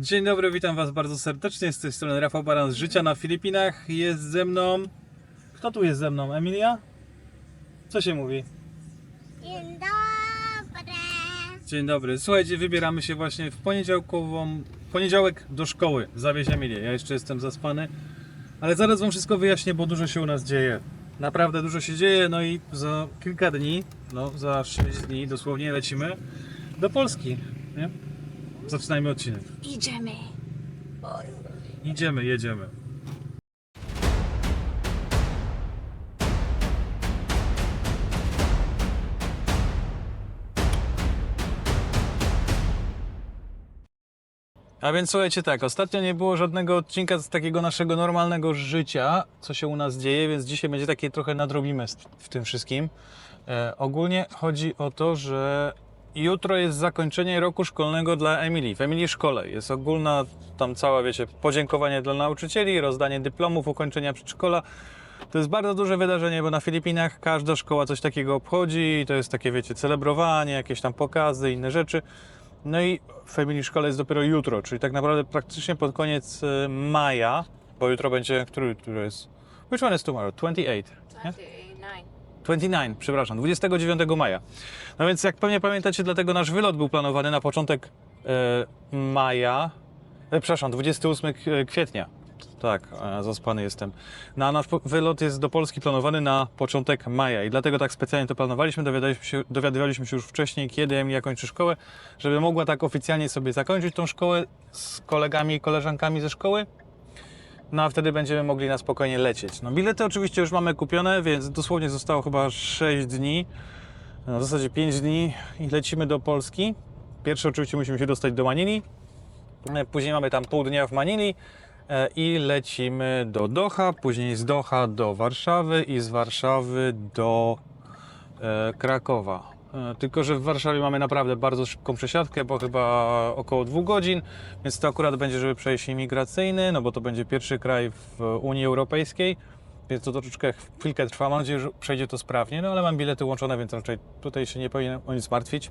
Dzień dobry, witam Was bardzo serdecznie. Z tej strony Rafał Baran z Życia na Filipinach. Jest ze mną. Kto tu jest ze mną? Emilia? Co się mówi? Dzień dobry. Dzień dobry. Słuchajcie, wybieramy się właśnie w poniedziałkową. Poniedziałek do szkoły. Zawieź Emilię. Ja jeszcze jestem zaspany. Ale zaraz Wam wszystko wyjaśnię, bo dużo się u nas dzieje. Naprawdę dużo się dzieje. No i za kilka dni, no za 6 dni dosłownie lecimy do Polski. Nie? Zaczynajmy odcinek. Idziemy. Idziemy, jedziemy. A więc słuchajcie tak, ostatnio nie było żadnego odcinka z takiego naszego normalnego życia, co się u nas dzieje, więc dzisiaj będzie takie trochę nadrobimy w tym wszystkim. E, ogólnie chodzi o to, że jutro jest zakończenie roku szkolnego dla Emilii. W Emilii szkole jest ogólna, tam cała, wiecie, podziękowanie dla nauczycieli, rozdanie dyplomów, ukończenia przedszkola. To jest bardzo duże wydarzenie, bo na Filipinach każda szkoła coś takiego obchodzi. To jest takie, wiecie, celebrowanie, jakieś tam pokazy, inne rzeczy. No i w Emilii szkole jest dopiero jutro, czyli tak naprawdę praktycznie pod koniec e, maja, bo jutro będzie, który, który jest? Which one is tomorrow? 28. nie? 29. 29, przepraszam, 29 maja. No więc jak pewnie pamiętacie, dlatego nasz wylot był planowany na początek e, maja, e, przepraszam, 28 k- kwietnia. Tak, e, zaspany jestem. Na nasz po- wylot jest do Polski planowany na początek maja i dlatego tak specjalnie to planowaliśmy. Dowiadywaliśmy się, dowiadywaliśmy się już wcześniej, kiedy Emilia kończy szkołę, żeby mogła tak oficjalnie sobie zakończyć tą szkołę z kolegami i koleżankami ze szkoły. No a wtedy będziemy mogli na spokojnie lecieć. No bilety oczywiście już mamy kupione, więc dosłownie zostało chyba 6 dni, no, w zasadzie 5 dni i lecimy do Polski. Pierwsze oczywiście musimy się dostać do Manili, E, później mamy tam pół dnia w Manili e, i lecimy do Doha, później z Doha do Warszawy i z Warszawy do e, Krakowa. E, Tylko, że w Warszawie mamy naprawdę bardzo szybką przesiadkę, bo chyba około dwóch godzin, więc to akurat będzie, żeby przejść imigracyjny, no bo to będzie pierwszy kraj w Unii Europejskiej, więc to troszeczkę chwilkę trwa. Mam nadzieję, że przejdzie to sprawnie, no ale mam bilety łączone, więc raczej tutaj się nie powinien o nic martwić.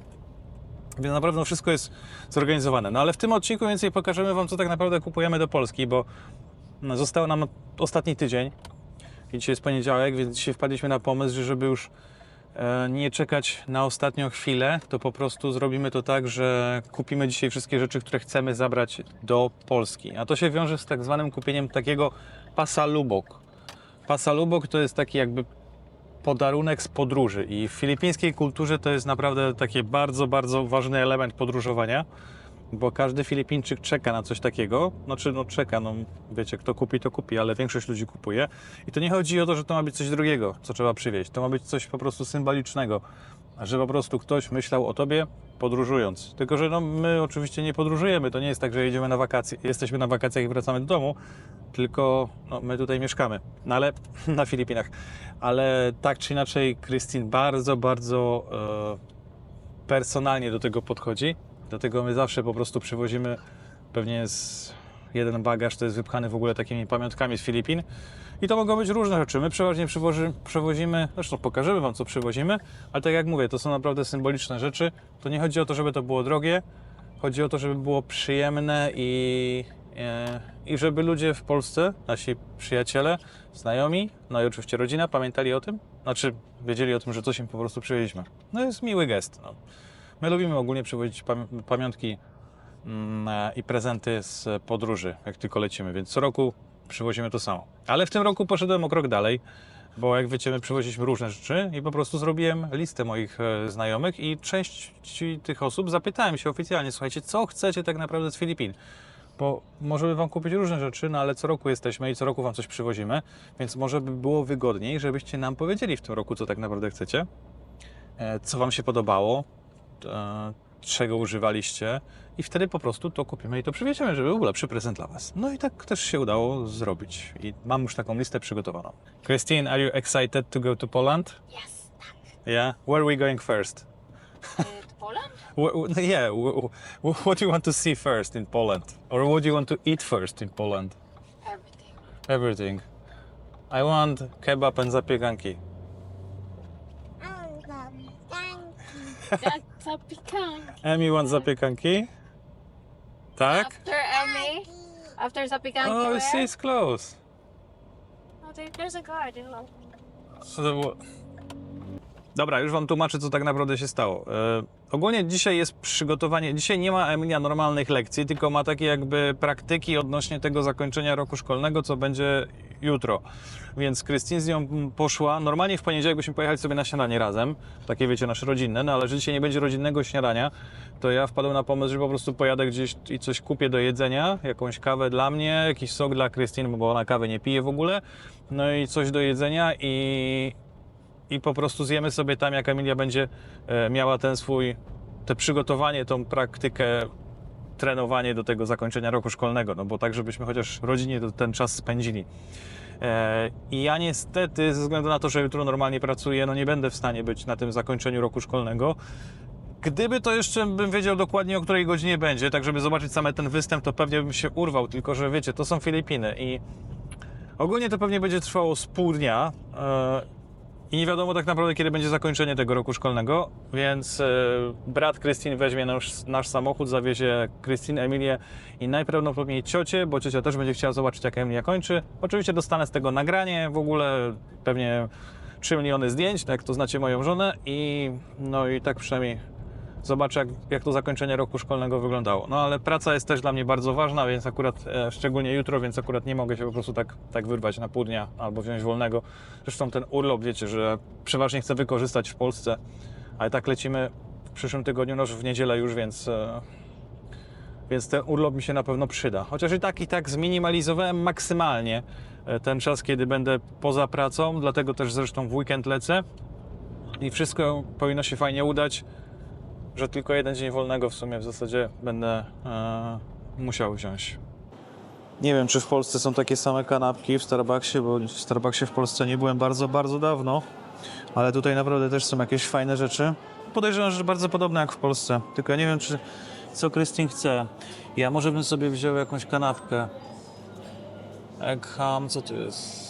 Więc naprawdę wszystko jest zorganizowane. No ale w tym odcinku więcej pokażemy Wam, co tak naprawdę kupujemy do Polski, bo no, został nam ostatni tydzień i dzisiaj jest poniedziałek, więc dzisiaj wpadliśmy na pomysł, że żeby już nie czekać na ostatnią chwilę, to po prostu zrobimy to tak, że kupimy dzisiaj wszystkie rzeczy, które chcemy zabrać do Polski. A to się wiąże z tak zwanym kupieniem takiego pasa lubok. Pasa lubok to jest taki jakby podarunek z podróży i w filipińskiej kulturze to jest naprawdę taki bardzo, bardzo ważny element podróżowania, bo każdy Filipińczyk czeka na coś takiego, znaczy no czeka, no wiecie, kto kupi, to kupi, ale większość ludzi kupuje. I to nie chodzi o to, że to ma być coś drugiego, co trzeba przywieźć, to ma być coś po prostu symbolicznego, że po prostu ktoś myślał o tobie podróżując, tylko że no my oczywiście nie podróżujemy, to nie jest tak, że jedziemy na wakacje, jesteśmy na wakacjach i wracamy do domu, tylko no, my tutaj mieszkamy, no ale na Filipinach. Ale tak czy inaczej, Christine bardzo, bardzo e, personalnie do tego podchodzi. Dlatego my zawsze po prostu przywozimy pewnie z jeden bagaż, to jest wypchany w ogóle takimi pamiątkami z Filipin. I to mogą być różne rzeczy. My przeważnie przywoży, przewozimy, zresztą pokażemy Wam, co przywozimy, ale tak jak mówię, to są naprawdę symboliczne rzeczy. To nie chodzi o to, żeby to było drogie, chodzi o to, żeby było przyjemne i, e, i żeby ludzie w Polsce, nasi przyjaciele, znajomi, no i oczywiście rodzina, pamiętali o tym, znaczy wiedzieli o tym, że coś im po prostu przywieźliśmy. No jest miły gest. No. My lubimy ogólnie przywozić pamiątki mm, i prezenty z podróży, jak tylko lecimy, więc co roku przywozimy to samo. Ale w tym roku poszedłem o krok dalej, bo jak wiecie, my przywoziliśmy różne rzeczy i po prostu zrobiłem listę moich e, znajomych i część tych osób zapytałem się oficjalnie, słuchajcie, co chcecie tak naprawdę z Filipin? Bo możemy Wam kupić różne rzeczy, no ale co roku jesteśmy i co roku Wam coś przywozimy, więc może by było wygodniej, żebyście nam powiedzieli w tym roku, co tak naprawdę chcecie, e, co Wam się podobało, czego używaliście i wtedy po prostu to kupimy i to przywieziemy, żeby był lepszy prezent dla Was. No i tak też się udało zrobić i mam już taką listę przygotowaną. Christine, are you excited to go to Poland? Yes. Yeah? Where are we going first? Uh, to Poland? Wh- wh- yeah, wh- wh- what do you want to see first in Poland? Or what do you want to eat first in Poland? Everything. Everything. I want kebab and zapiekanki. Thank you. That's a pecan. Emi want zapiekanki? Tak? After Emmy. After Zapikanki. Oh, where? it's close. Oh, there, there's a garden. Look. Co to było? Dobra, już wam tłumaczę, co tak naprawdę się stało. E, ogólnie dzisiaj jest przygotowanie, dzisiaj nie ma Emilia normalnych lekcji, tylko ma takie jakby praktyki odnośnie tego zakończenia roku szkolnego, co będzie jutro. Więc Krystyn z nią poszła, normalnie w poniedziałek byśmy pojechali sobie na śniadanie razem, takie wiecie, nasze rodzinne, no ale że dzisiaj nie będzie rodzinnego śniadania, to ja wpadłem na pomysł, że po prostu pojadę gdzieś i coś kupię do jedzenia, jakąś kawę dla mnie, jakiś sok dla Krystyn, bo ona kawy nie pije w ogóle, no i coś do jedzenia i, i po prostu zjemy sobie tam, jak Emilia będzie e, miała ten swój, te przygotowanie, tą praktykę, trenowanie do tego zakończenia roku szkolnego, no bo tak, żebyśmy chociaż rodzinie ten czas spędzili. E, I ja niestety, ze względu na to, że jutro normalnie pracuję, no nie będę w stanie być na tym zakończeniu roku szkolnego. Gdyby to jeszcze bym wiedział dokładnie, o której godzinie będzie, tak żeby zobaczyć same ten występ, to pewnie bym się urwał, tylko że wiecie, to są Filipiny i ogólnie to pewnie będzie trwało z pół dnia. I nie wiadomo tak naprawdę, kiedy będzie zakończenie tego roku szkolnego, więc e, brat Krystyn weźmie nasz, nasz samochód, zawiezie Krystyn, Emilię i najprawdopodobniej ciocię, bo ciocia też będzie chciała zobaczyć, jak Emilia kończy. Oczywiście dostanę z tego nagranie, w ogóle pewnie 3 miliony zdjęć, tak to znacie moją żonę i no i tak przynajmniej zobaczę, jak, jak to zakończenie roku szkolnego wyglądało. No ale praca jest też dla mnie bardzo ważna, więc akurat, e, szczególnie jutro, więc akurat nie mogę się po prostu tak, tak wyrwać na pół dnia albo wziąć wolnego. Zresztą ten urlop, wiecie, że przeważnie chcę wykorzystać w Polsce, ale tak lecimy w przyszłym tygodniu, no w niedzielę już, więc, e, więc ten urlop mi się na pewno przyda. Chociaż i tak, i tak zminimalizowałem maksymalnie e, ten czas, kiedy będę poza pracą, dlatego też zresztą w weekend lecę i wszystko powinno się fajnie udać że tylko jeden dzień wolnego w sumie w zasadzie będę e, musiał wziąć. Nie wiem, czy w Polsce są takie same kanapki w Starbucksie, bo w Starbucksie w Polsce nie byłem bardzo, bardzo dawno, ale tutaj naprawdę też są jakieś fajne rzeczy. Podejrzewam, że bardzo podobne jak w Polsce, tylko ja nie wiem, czy co Krystyn chce. Ja może bym sobie wziął jakąś kanapkę. Egg ham, co to jest?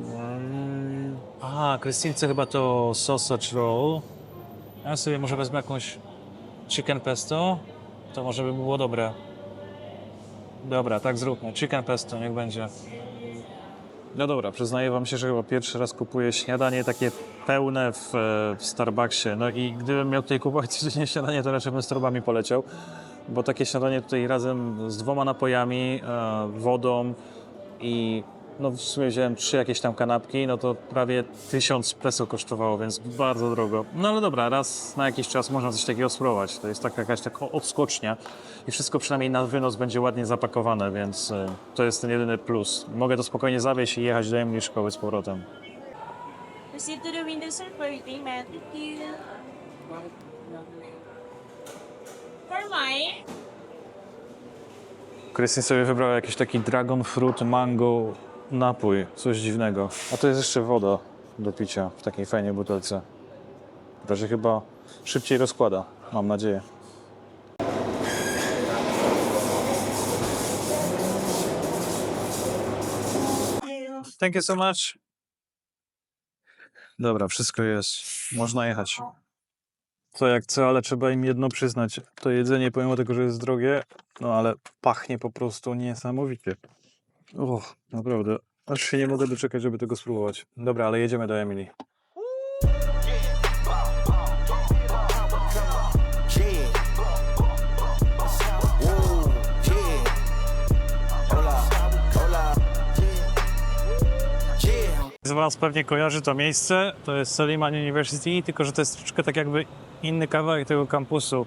Mm, Aha, Krystyn chce chyba to sausage roll. Ja sobie może wezmę jakąś chicken pesto, to może by było dobre. Dobra, tak zróbmy. Chicken pesto, niech będzie. No dobra, przyznaję wam się, że chyba pierwszy raz kupuję śniadanie takie pełne w, e, w Starbucksie. No i gdybym miał tutaj kupować codziennie śniadanie, to raczej bym z torbami poleciał. Bo takie śniadanie tutaj razem z dwoma napojami, e, wodą i no w sumie wziąłem trzy jakieś tam kanapki, no to prawie tysiąc peso kosztowało, więc bardzo drogo. No ale dobra, raz na jakiś czas można coś takiego spróbować. To jest taka jakaś taka odskocznia i wszystko przynajmniej na wynos będzie ładnie zapakowane, więc y, to jest ten jedyny plus. Mogę to spokojnie zawieźć i jechać do Emily szkoły z powrotem. Proceed to the window, sir, for your payment. Thank you. For my Krystyn sobie wybrał jakiś taki dragon fruit mango napój, coś dziwnego. A to jest jeszcze woda do picia w takiej fajnej butelce. która się chyba szybciej rozkłada, mam nadzieję. Thank you so much. Dobra, wszystko jest. Można jechać. Co jak co, ale trzeba im jedno przyznać. To jedzenie, pomimo tego, że jest drogie, no ale pachnie po prostu niesamowicie. Och, naprawdę. Aż się nie mogę doczekać, żeby tego spróbować. Dobra, ale jedziemy do Emily. Z Was pewnie kojarzy to miejsce, to jest Soliman University, tylko że to jest troszeczkę tak jakby inny kawałek tego kampusu.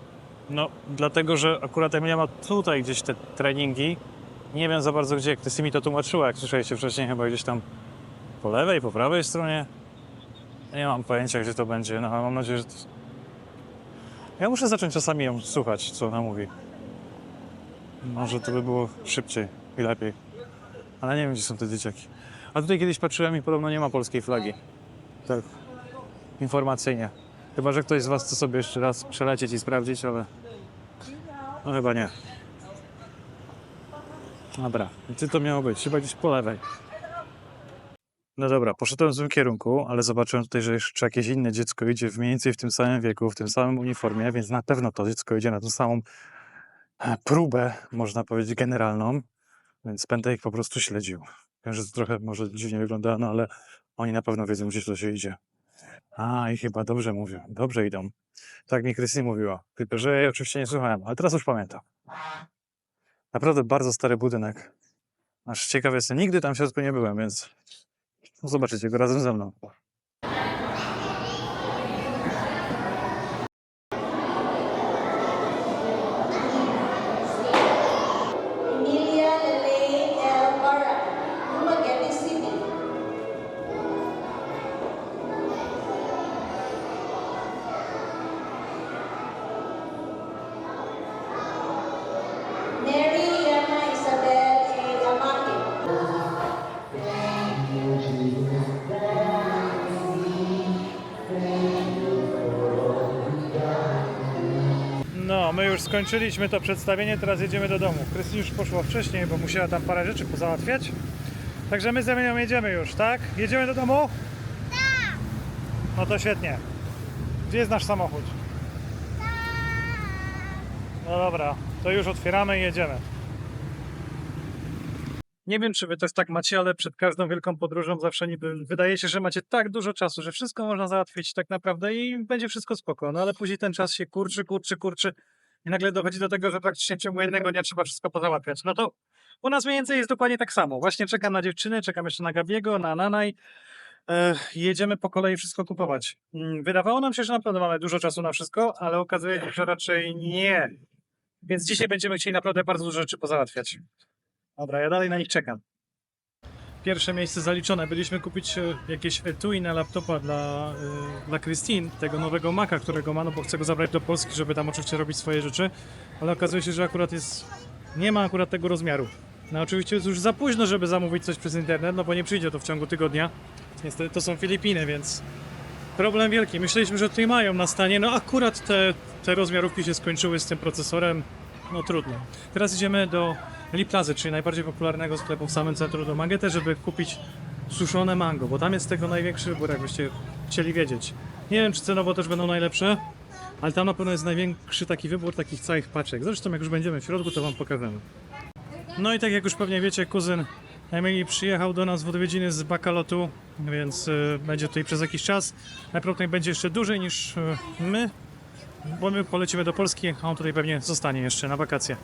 No, dlatego, że akurat Emilia ma tutaj gdzieś te treningi. Nie wiem za bardzo gdzie, Krysty mi to tłumaczyła, jak słyszeliście wcześniej, chyba gdzieś tam po lewej, po prawej stronie. Nie mam pojęcia, gdzie to będzie, no ale mam nadzieję, że to... Ja muszę zacząć czasami ją słuchać, co ona mówi. Może to by było szybciej i lepiej. Ale nie wiem, gdzie są te dzieciaki. A tutaj kiedyś patrzyłem i podobno nie ma polskiej flagi. Tak. Informacyjnie. Chyba, że ktoś z Was chce sobie jeszcze raz przelecieć i sprawdzić, ale. No chyba nie. Dobra, gdzie to miało być? Chyba gdzieś po lewej. No dobra, poszedłem w złym kierunku, ale zobaczyłem tutaj, że jeszcze jakieś inne dziecko idzie w mniej więcej w tym samym wieku, w tym samym uniformie, więc na pewno to dziecko idzie na tą samą e, próbę, można powiedzieć, generalną, więc będę ich po prostu śledził. Wiem, że to trochę może dziwnie wygląda, no ale oni na pewno wiedzą, gdzie to się idzie. A, i chyba dobrze mówią, dobrze idą. Tak mi Krysty mówiła, tylko że jej oczywiście nie słuchałem, ale teraz już pamiętam. Naprawdę bardzo stary budynek. Aż ciekaw jestem, nigdy tam w środku nie byłem, więc zobaczycie go razem ze mną. Skończyliśmy to przedstawienie, teraz jedziemy do domu. Krysty już poszła wcześniej, bo musiała tam parę rzeczy pozałatwiać. Także my z Emilią jedziemy już, tak? Jedziemy do domu? Tak! No to świetnie. Gdzie jest nasz samochód? No dobra, to już otwieramy i jedziemy. Nie wiem, czy wy też tak macie, ale przed każdą wielką podróżą zawsze niby wydaje się, że macie tak dużo czasu, że wszystko można załatwić tak naprawdę i będzie wszystko spoko. No ale później ten czas się kurczy, kurczy, kurczy i nagle dochodzi do tego, że praktycznie w ciągu jednego dnia trzeba wszystko pozałatwiać. No to u nas mniej więcej jest dokładnie tak samo. Właśnie czekam na dziewczynę, czekam jeszcze na Gabiego, na Nanaj. E, jedziemy po kolei wszystko kupować. Mm, Wydawało nam się, że naprawdę mamy dużo czasu na wszystko, ale okazuje się, że raczej nie. Więc dzisiaj będziemy chcieli naprawdę bardzo dużo rzeczy pozałatwiać. Dobra, ja dalej na nich czekam. Pierwsze miejsce zaliczone. Byliśmy kupić e, jakieś etui na laptopa dla, e, dla Christine, tego nowego Maca, którego ma, no bo chce go zabrać do Polski, żeby tam oczywiście robić swoje rzeczy, ale okazuje się, że akurat jest, nie ma akurat tego rozmiaru. No oczywiście jest już za późno, żeby zamówić coś przez internet, no bo nie przyjdzie to w ciągu tygodnia. Niestety to są Filipiny, więc problem wielki. Myśleliśmy, że tutaj mają na stanie, no akurat te, te rozmiarówki się skończyły z tym procesorem, no trudno. Teraz idziemy do Liplazy, czyli najbardziej popularnego sklepu w samym centrum do Magete, żeby kupić suszone mango, bo tam jest tego największy wybór, jakbyście chcieli wiedzieć. Nie wiem, czy cenowo też będą najlepsze, ale tam na pewno jest największy taki wybór takich całych paczek. Zresztą jak już będziemy w środku, to wam pokażemy. No i tak jak już pewnie wiecie, kuzyn Emilii przyjechał do nas w odwiedziny z Bakalotu, więc y, będzie tutaj przez jakiś czas. Najprawdopodobniej będzie jeszcze dłużej niż y, my, bo my polecimy do Polski, a on tutaj pewnie zostanie jeszcze na wakacje.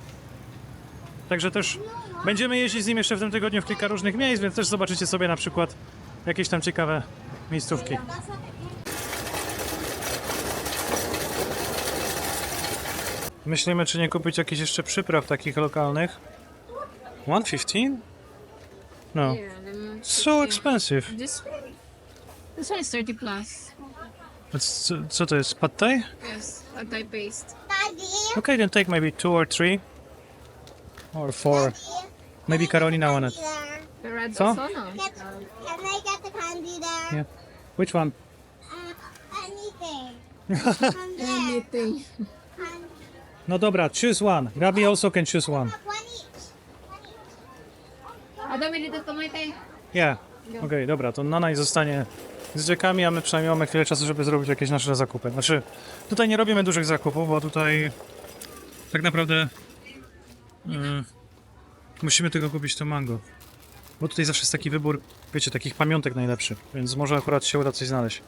Także też będziemy jeździć z nim jeszcze w tym tygodniu w kilka różnych miejsc, więc też zobaczycie sobie na przykład jakieś tam ciekawe miejscówki. Myślimy, czy nie kupić jakichś jeszcze przypraw takich lokalnych. 115? No. Then So expensive. this this one is 30 plus. Co, co to jest? Pad thai? Yes, a Thai paste. Okay, then take maybe two or three. Or four. Maybe Carolina wanted. there. The red no? Can, can I get the candy there? Yeah. Which one? Uh, anything. From there. Anything. Candy. No dobra, choose one. Gabi also can choose one. One each. One each. Adam, may dito tumitay. Yeah. Okej, dobra, to Nanaj zostanie z dziekami, a my przynajmniej mamy chwilę czasu, żeby zrobić jakieś nasze zakupy. Znaczy, tutaj nie robimy dużych zakupów, bo tutaj tak naprawdę mm, musimy tylko kupić to mango. Bo tutaj zawsze jest taki wybór, wiecie, takich pamiątek najlepszych, więc może akurat się uda coś znaleźć.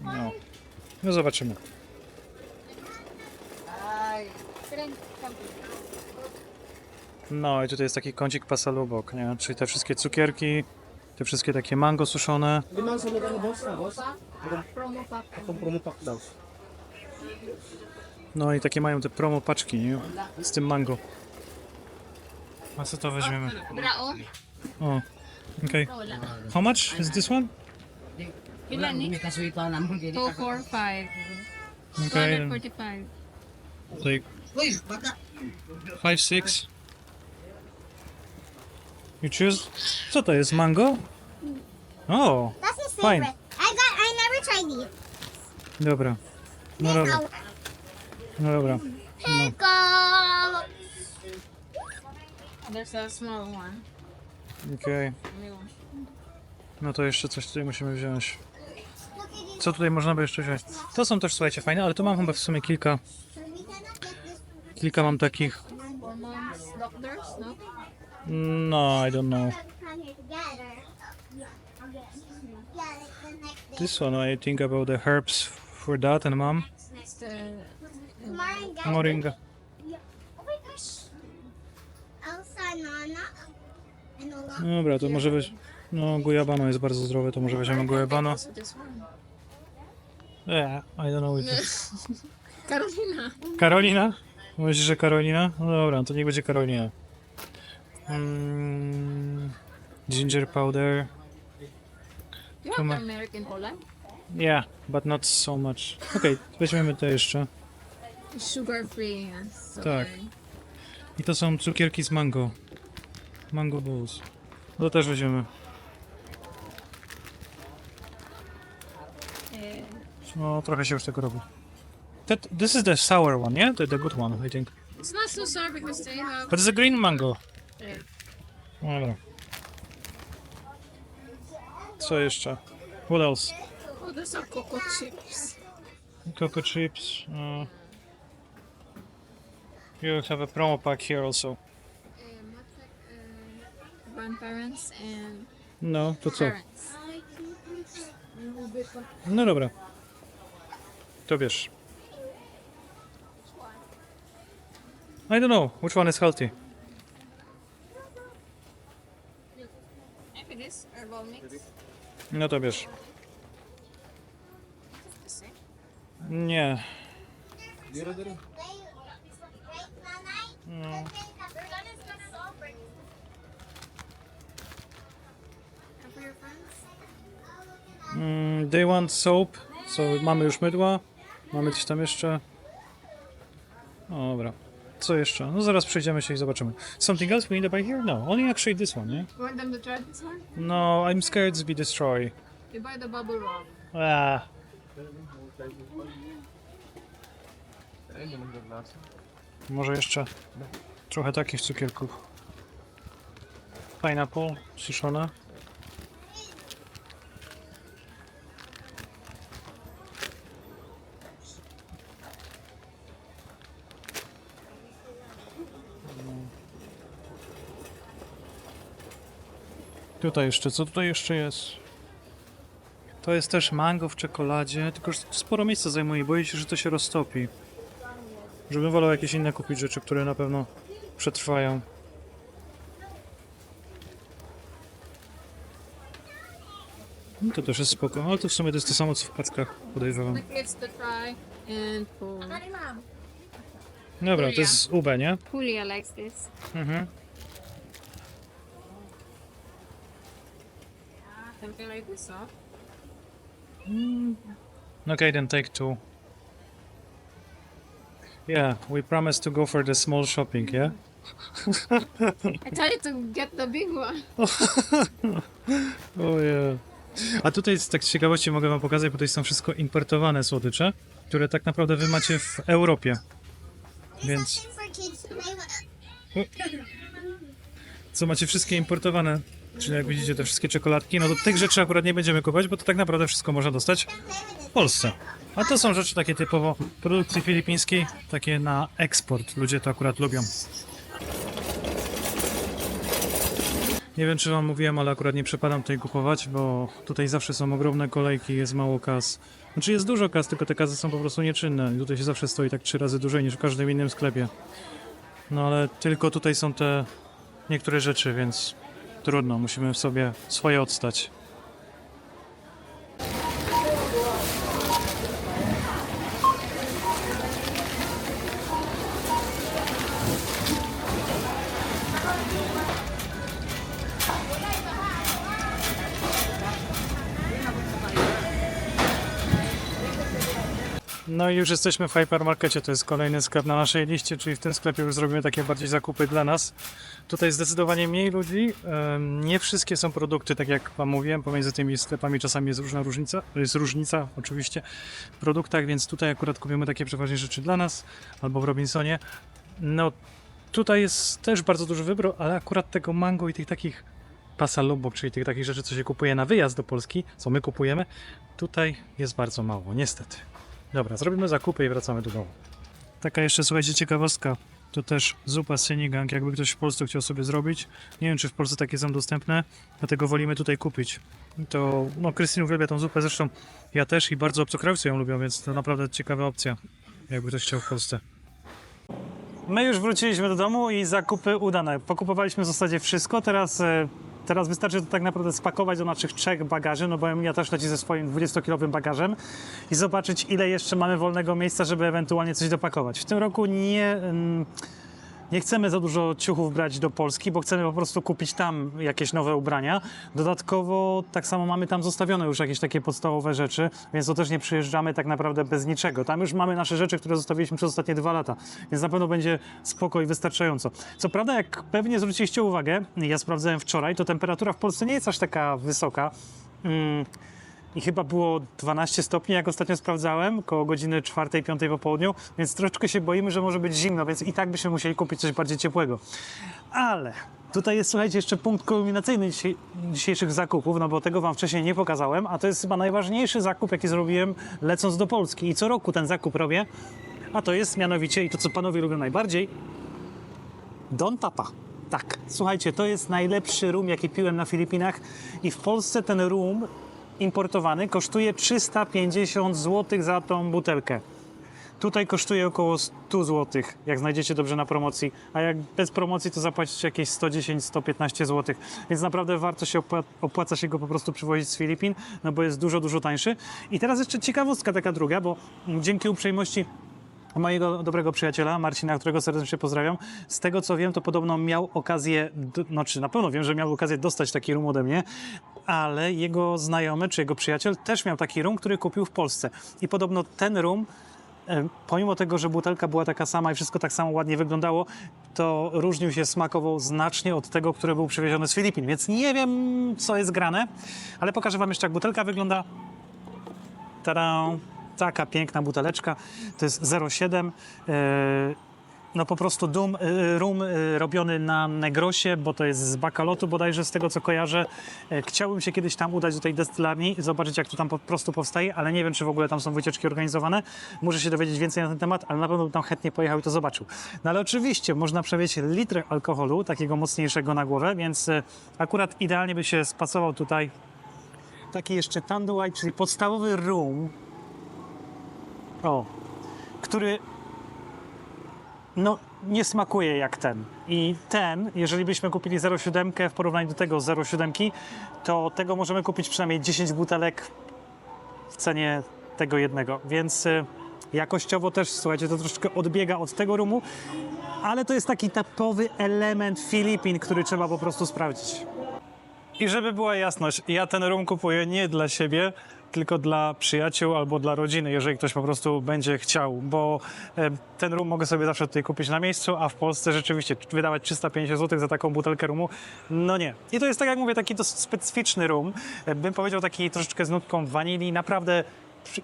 No, no zobaczymy. No i tutaj jest taki kącik pasalubok, nie? Czyli te wszystkie cukierki, te wszystkie takie mango suszone. Promo pack. No i takie mają te promo paczki, nie? Z tym mango. A co to weźmiemy? Brao. O, okej. How much is this one? Ilan ni? 2, 4, 5. Okay, then 245. take five, six. You choose? Co to jest? Mango? O, That's his Fine. I got. I never tried these. dobra. No dobra, Pickle. No dobra. Pickle. There's a small one. Okej. One. No to jeszcze coś tutaj musimy wziąć. Co tutaj można by jeszcze wziąć? To są też, słuchajcie, fajne, ale tu mam chyba w sumie kilka, kilka mam takich. Doctors, no? No, I don't know. Come here together. Yeah, like the next day. This one, I think about the herbs for that and mom. It's the Moringa. Moringa. Oh my gosh. Elsa, Nana. Enola. Dobra, to może weź... No, gujabano jest bardzo zdrowe, to może weźmiemy gujabano. also this one. Yeah, I don't know. It. Carolina. Karolina? Myślisz, że Karolina? No dobra, to niech będzie Karolina. Mm, ginger powder. You have on. American Holland? Yeah, but not so much. Okej, weźmiemy te jeszcze. Sugar free. Yes. So Tak. I to są cukierki z mango. Mango balls. To też weźmiemy. No, trochę się już tego robi. That, this is the sour one, yeah? The, the good one, I think. It's not so sour because they have. But it's a green mango. Yeah. No Dobra. Co jeszcze? What else? Oh, those are cocoa chips. Cocoa chips. Uh, you have a promo pack here also. Um, uh, grandparents and No, to co? parents. No dobra. To wiesz. I don't know. Which one is healthy? Herbal mix. No to. The same. Nie. Nana? No. Mm, they want soap. So mamy już mydła. Mamy coś tam jeszcze. O, dobra. Co jeszcze? No zaraz przejdziemy się i zobaczymy. Something else we need to buy here? No, only actually this one, nie? You want them to try this one? No, I'm scared to be destroyed. You buy the bubble wrap. Ah. Może jeszcze trochę takich cukierków. Pineapple, suszone. Tutaj jeszcze, co tutaj jeszcze jest? To jest też mango w czekoladzie, tylko sporo miejsca zajmuje. Boję się, że to się roztopi. Żebym wolał jakieś inne kupić rzeczy, które na pewno przetrwają. No to też jest spoko, ale to w sumie to jest to samo co w packach, podejrzewam. For Dobra, to jest z UB, nie? Julia likes this. Mhm. Something like this, huh? Okay, then take two. Yeah, we promised to go for the small shopping, yeah? I tell you to get the big one. O yeah. A tutaj z tak z ciekawości mogę wam pokazać, bo tutaj są wszystko importowane słodycze, które tak naprawdę wy macie w Europie. Więc co macie wszystkie importowane, czyli jak widzicie te wszystkie czekoladki, no to tych rzeczy akurat nie będziemy kupować, bo to tak naprawdę wszystko można dostać w Polsce. A to są rzeczy takie typowo produkcji filipińskiej, takie na eksport. Ludzie to akurat lubią. Nie wiem, czy wam mówiłem, ale akurat nie przepadam tutaj kupować, bo tutaj zawsze są ogromne kolejki, jest mało kas. Znaczy jest dużo kas, tylko te kasy są po prostu nieczynne i tutaj się zawsze stoi tak trzy razy dłużej niż w każdym innym sklepie. No ale tylko tutaj są te niektóre rzeczy, więc trudno, musimy sobie swoje odstać. No i już jesteśmy w hypermarkecie, to jest kolejny sklep na naszej liście, czyli w tym sklepie już zrobimy takie bardziej zakupy dla nas. Tutaj zdecydowanie mniej ludzi, nie wszystkie są produkty, tak jak wam mówiłem, pomiędzy tymi sklepami czasami jest różna różnica, jest różnica oczywiście w produktach, więc tutaj akurat kupimy takie przeważnie rzeczy dla nas, albo w Robinsonie. No tutaj jest też bardzo duży wybór, ale akurat tego mango i tych takich pasalubok, czyli tych takich rzeczy, co się kupuje na wyjazd do Polski, co my kupujemy, tutaj jest bardzo mało, niestety. Dobra, zrobimy zakupy i wracamy do domu. Taka jeszcze, słuchajcie, ciekawostka. To też zupa sinigang, jakby ktoś w Polsce chciał sobie zrobić. Nie wiem, czy w Polsce takie są dostępne, dlatego wolimy tutaj kupić. To, no, Krystyn uwielbia tą zupę, zresztą ja też i bardzo obcokrajowcy ją lubią, więc to naprawdę ciekawa opcja, jakby ktoś chciał w Polsce. My już wróciliśmy do domu i zakupy udane. Pokupowaliśmy w zasadzie wszystko. Teraz, e, teraz wystarczy to tak naprawdę spakować do naszych trzech bagaży, no bo ja też leci ze swoim 20-kilowym bagażem i zobaczyć, ile jeszcze mamy wolnego miejsca, żeby ewentualnie coś dopakować. W tym roku nie, mm, nie chcemy za dużo ciuchów brać do Polski, bo chcemy po prostu kupić tam jakieś nowe ubrania. Dodatkowo tak samo mamy tam zostawione już jakieś takie podstawowe rzeczy, więc to też nie przyjeżdżamy tak naprawdę bez niczego. Tam już mamy nasze rzeczy, które zostawiliśmy przez ostatnie dwa lata, więc na pewno będzie spoko i wystarczająco. Co prawda, jak pewnie zwróciliście uwagę, ja sprawdzałem wczoraj, to temperatura w Polsce nie jest aż taka wysoka. Mm, i chyba było 12 stopni, jak ostatnio sprawdzałem, koło godziny 4-5 po południu, więc troszeczkę się boimy, że może być zimno, więc i tak byśmy musieli kupić coś bardziej ciepłego. Ale tutaj jest, słuchajcie, jeszcze punkt kulminacyjny dzisiejszych zakupów, no bo tego wam wcześniej nie pokazałem, a to jest chyba najważniejszy zakup, jaki zrobiłem lecąc do Polski. I co roku ten zakup robię, a to jest mianowicie, i to co panowie lubią najbardziej, Don Tapa. Tak, słuchajcie, to jest najlepszy rum, jaki piłem na Filipinach i w Polsce ten rum importowany kosztuje 350 zł za tą butelkę. Tutaj kosztuje około 100 zł, jak znajdziecie dobrze na promocji, a jak bez promocji to zapłacicie jakieś 110-115 zł. Więc naprawdę warto się opła- opłaca się go po prostu przywozić z Filipin, no bo jest dużo, dużo tańszy. I teraz jeszcze ciekawostka taka druga, bo dzięki uprzejmości mojego dobrego przyjaciela Marcina, którego serdecznie pozdrawiam. Z tego co wiem, to podobno miał okazję, d- znaczy na pewno wiem, że miał okazję dostać taki rum ode mnie, ale jego znajomy czy jego przyjaciel też miał taki rum, który kupił w Polsce. I podobno ten rum Pomimo tego, że butelka była taka sama i wszystko tak samo ładnie wyglądało, to różnił się smakowo znacznie od tego, który był przywieziony z Filipin. Więc nie wiem, co jest grane, ale pokażę Wam jeszcze, jak butelka wygląda. Tada! Taka piękna buteleczka. To jest 0,7. e, No po prostu dum, e, rum e, robiony na Negrosie, bo to jest z Bakalotu bodajże, z tego co kojarzę. Chciałbym się kiedyś tam udać do tej destylarni i zobaczyć, jak to tam po prostu powstaje, ale nie wiem, czy w ogóle tam są wycieczki organizowane. Muszę się dowiedzieć więcej na ten temat, ale na pewno bym tam chętnie pojechał i to zobaczył. No ale oczywiście można przewieźć litr alkoholu, takiego mocniejszego na głowę, więc akurat idealnie by się spasował tutaj taki jeszcze Tanduay, czyli podstawowy rum, o, który no, nie smakuje jak ten. I ten, jeżeli byśmy kupili 0,7 w porównaniu do tego 0,7, to tego możemy kupić przynajmniej 10 butelek w cenie tego jednego. Więc y, jakościowo też, słuchajcie, to troszeczkę odbiega od tego rumu, ale to jest taki typowy element Filipin, który trzeba po prostu sprawdzić. I żeby była jasność, ja ten rum kupuję nie dla siebie, tylko dla przyjaciół albo dla rodziny, jeżeli ktoś po prostu będzie chciał, bo e, ten rum mogę sobie zawsze tutaj kupić na miejscu, a w Polsce rzeczywiście wydawać 350 zł za taką butelkę rumu, no nie. I to jest tak jak mówię, taki dosyć specyficzny rum, e, bym powiedział taki troszeczkę z nutką wanilii, naprawdę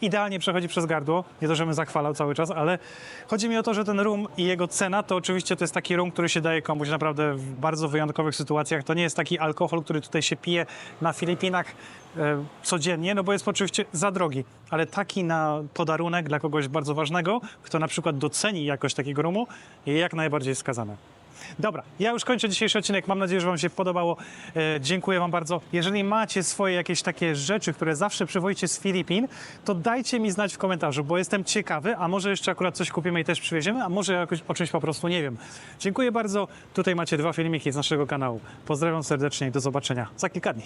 idealnie przechodzi przez gardło. Nie to, żebym zachwalał cały czas, ale chodzi mi o to, że ten rum i jego cena to oczywiście to jest taki rum, który się daje komuś naprawdę w bardzo wyjątkowych sytuacjach. To nie jest taki alkohol, który tutaj się pije na Filipinach e, codziennie, no bo jest oczywiście za drogi. Ale taki na podarunek dla kogoś bardzo ważnego, kto na przykład doceni jakość takiego rumu, jak najbardziej wskazane. Dobra, ja już kończę dzisiejszy odcinek. Mam nadzieję, że Wam się podobało. E, dziękuję Wam bardzo. Jeżeli macie swoje jakieś takie rzeczy, które zawsze przywozicie z Filipin, to dajcie mi znać w komentarzu, bo jestem ciekawy, a może jeszcze akurat coś kupimy i też przywieziemy, a może jakoś o czymś po prostu nie wiem. Dziękuję bardzo. Tutaj macie dwa filmiki z naszego kanału. Pozdrawiam serdecznie i do zobaczenia za kilka dni.